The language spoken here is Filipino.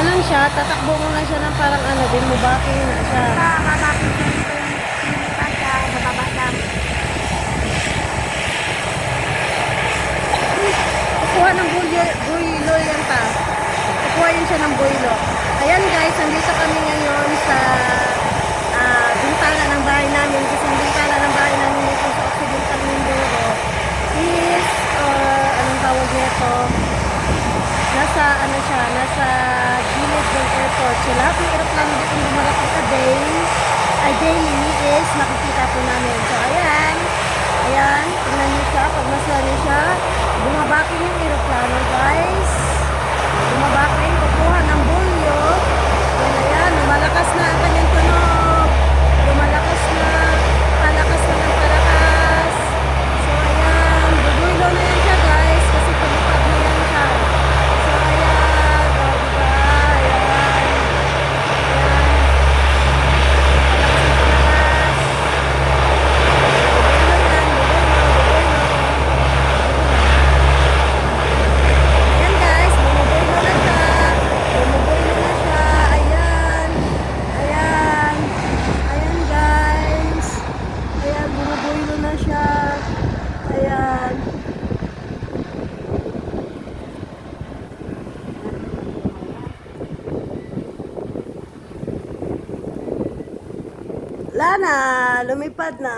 siya, tatakbo mo na siya ng parang ano, din mo backing na siya. Lang. Kukuha ng buyo, buylo yan ta. Kukuha yun siya ng buylo. Ayan Nasa, ano siya, nasa gilid ng airport. So lahat ng aeroplano dito yung dumarating sa day, ay daily is makikita po namin. So ayan, ayan, tingnan niyo siya, pag nasa niyo siya, bumabaking yung aeroplano guys. Bumabaking, kukuha ng bulyo. Yan ayan, lumalakas na ang kanyang tunog. Lumalakas na, palakas na ng palakas. So ayan, bubuylo na yan siya guys, kasi tulipad na yan siya. So ayan, o diba, ayan. Ayan. Ayan guys, bumubulo na siya. Bumubulo na siya. Ayan. Ayan. Ayan guys. Ayan, bumubulo na siya. Ayan. Wala na, lumipad na.